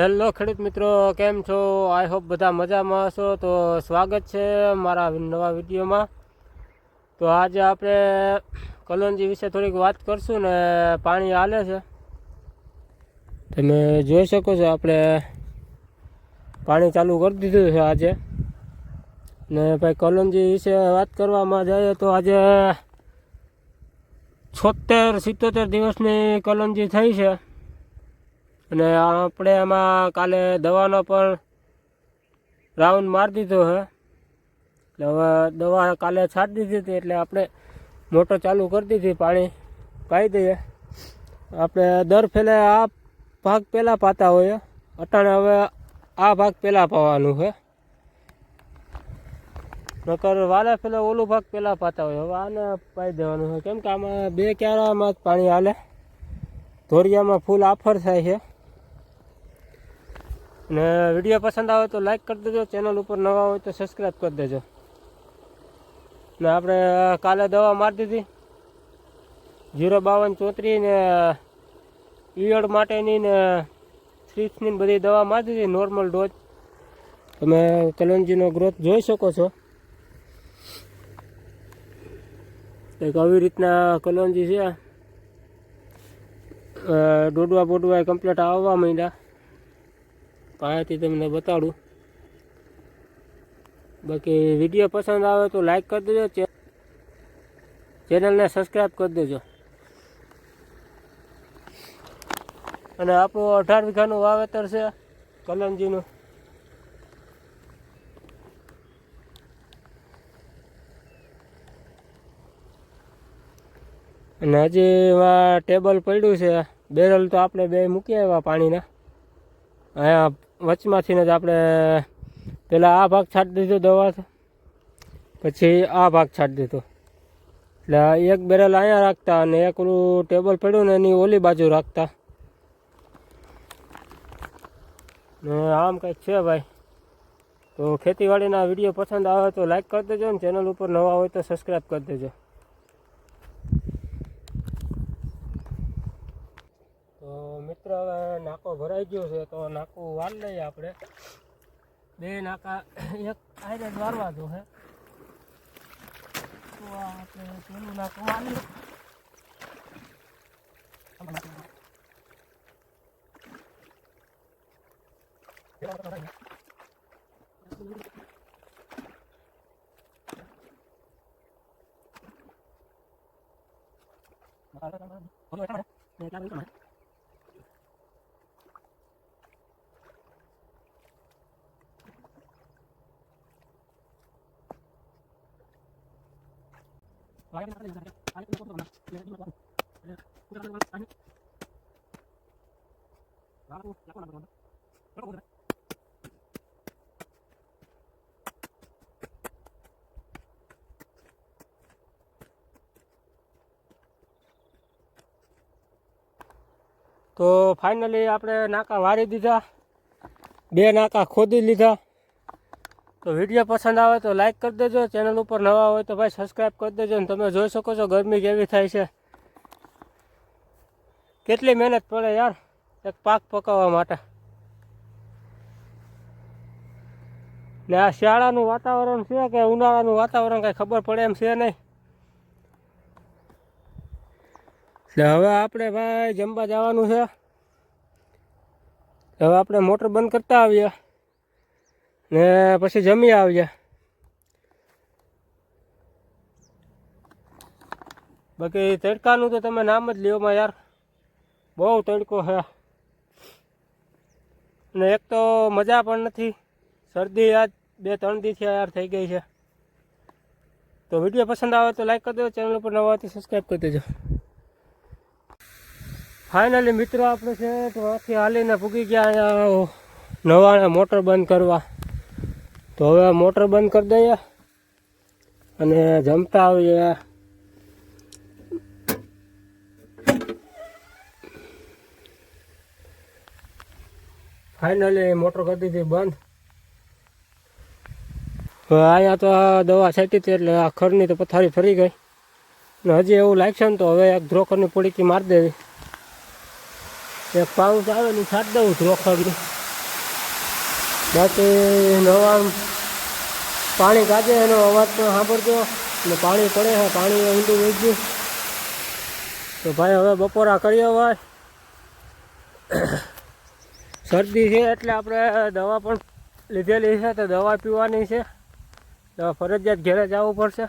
Hello ખેડૂત મિત્રો, કેમ છો? આઈ હોપ બધા મજામાં હશો. તો સ્વાગત છે મારા નવા વિડીયોમાં. તો આજે આપણે કલોંજી વિશે થોડીક વાત કરશું ને પાણી હાલે છે. તમે જોઈ શકો છો આપણે પાણી ચાલુ કરી દીધું છે આજે. ને ભાઈ કલોંજી વિશે વાત કરવામાં જઈએ તો આજે છોતેર સિત્તોતેર દિવસની કલોંજી થઈ છે. અને આપણે એમાં કાલે દવાનો પણ રાઉન્ડ મારી દીધો છે એટલે હવે દવા કાલે છાંટી દીધી હતી એટલે આપણે મોટર ચાલુ કરી દીધી, પાણી પાઈ દઈએ. આપણે દર ફેલે આ ભાગ પહેલાં પાતા હોઈએ અટાણે હવે આ ભાગ પહેલાં પાવાનું છે નકર વાલે ફેલે ઓલું ભાગ પહેલાં પાતા હોય. હવે આને પાઈ દેવાનું છે કેમ કે આમાં બે ક્યારામાં જ પાણી હાલે. ધોરિયામાં ફૂલ આફર થાય છે. ને વીડિયો પસંદ આવે તો લાઈક કરી દેજો. ચેનલ ઉપર નવા હોય તો સબસ્ક્રાઈબ કરી દેજો. ને આપણે કાલે દવા મારી દીધી. જીરો બાવન ચોત્રીસ ને ઈયળ માટેની ને થ્રીપ્સની બધી દવા મારી દીધી નોર્મલ ડોઝ તમે કલોંજીનો ગ્રોથ જોઈ શકો છો. એક આવી રીતના કલોંજી છે. ડોડવા બોડવા કમ્પ્લીટ આવવા માંડ્યા. પાસેથી તમને બતાડું. બાકી વીડિયો પસંદ આવે તો લાઈક કરી દેજો ચેનલને સબસ્ક્રાઈબ કરી દેજો. અને આપણું અઢાર વીઘાનું વાવેતર છે, કલમજીનું. અને હજી એમાં ટેબલ પડ્યું છે, બેરલ તો આપણે બે મૂકી આવ્યા પાણીના. અહીંયા વચમાંથી જ આપણે પહેલાં આ ભાગ છાંટી દીધો દવા પછી આ ભાગ છાંટી દીધો. એટલે એક બેરલ અહીંયા રાખતા અને એક ટેબલ પડ્યું ને એની ઓલી બાજુ રાખતા. ને આમ કંઈક છે ભાઈ. તો ખેતીવાડીના વીડિયો પસંદ આવે તો લાઈક કરી દેજો ને ચેનલ ઉપર નવા હોય તો સબસ્ક્રાઈબ કરી દેજો તો મિત્ર હવે નાકો ભરાઈ ગયો છે તો નાકું વાર લઈએ આપણે બે નાકા એક આઈને જ દો હે તો આપણે પેલું નાકું વારી તો ફાઇનલી આપણે નાકા વારી દીધા. બે નાકા ખોદી લીધા. તો વીડિયો પસંદ આવે તો લાઇક કરી દેજો. ચેનલ ઉપર નવા હોય તો ભાઈ સબસ્ક્રાઈબ કરી દેજો ને તમે જોઈ શકો છો ગરમી કેવી થાય છે. કેટલી મહેનત પડે યાર એક પાક પકાવવા માટે. ને આ શિયાળાનું વાતાવરણ છે કે ઉનાળાનું વાતાવરણ કાંઈ ખબર પડે એમ છે નહીં. એટલે હવે આપણે ભાઈ જમવા જવાનું છે. હવે આપણે મોટર બંધ કરતા આવીએ. ને પછી જમી આવજે. બાકી તડકાનું તો તમે નામ જ લ્યોમાં યાર. બહુ તડકો હે. ને એક તો મજા પણ નથી. શરદી આજ બે ત્રણ દીથી યાર થઈ ગઈ છે. તો વીડિયો પસંદ આવે તો લાઈક કરી દેજો ચેનલ ઉપર નવા હોય તો સબસ્ક્રાઈબ કરી દેજો. ફાઇનલી મિત્રો આપણે છે તો આથી હાલીને ભૂગી ગયા નવાણે મોટર બંધ કરવા. તો હવે મોટર બંધ કરી દઈએ અને જમતા આવીએ. ફાઇનલી મોટર કરી દીધી બંધ અહીંયા તો આ દવા છાંટી હતી એટલે આ ખરની તો પથારી ફરી ગઈ. ને હજી એવું લાગશે ને તો હવે એક ધ્રોખરની પોડીકી મારી દેવી. એક પાઉચ આવે ને છાંટ દઉં ધ્રોખરની બાકી નવા પાણી કાઢે એનો અવાજ પણ સાંભળજો. અને પાણી પડે છે પાણી ઊંડું વહી તો ભાઈ હવે બપોરા કરીએ ભાઈ શરદી છે એટલે આપણે દવા પણ લીધેલી છે, તો દવા પીવાની છે. તો ફરજિયાત ઘેરે જવું પડશે.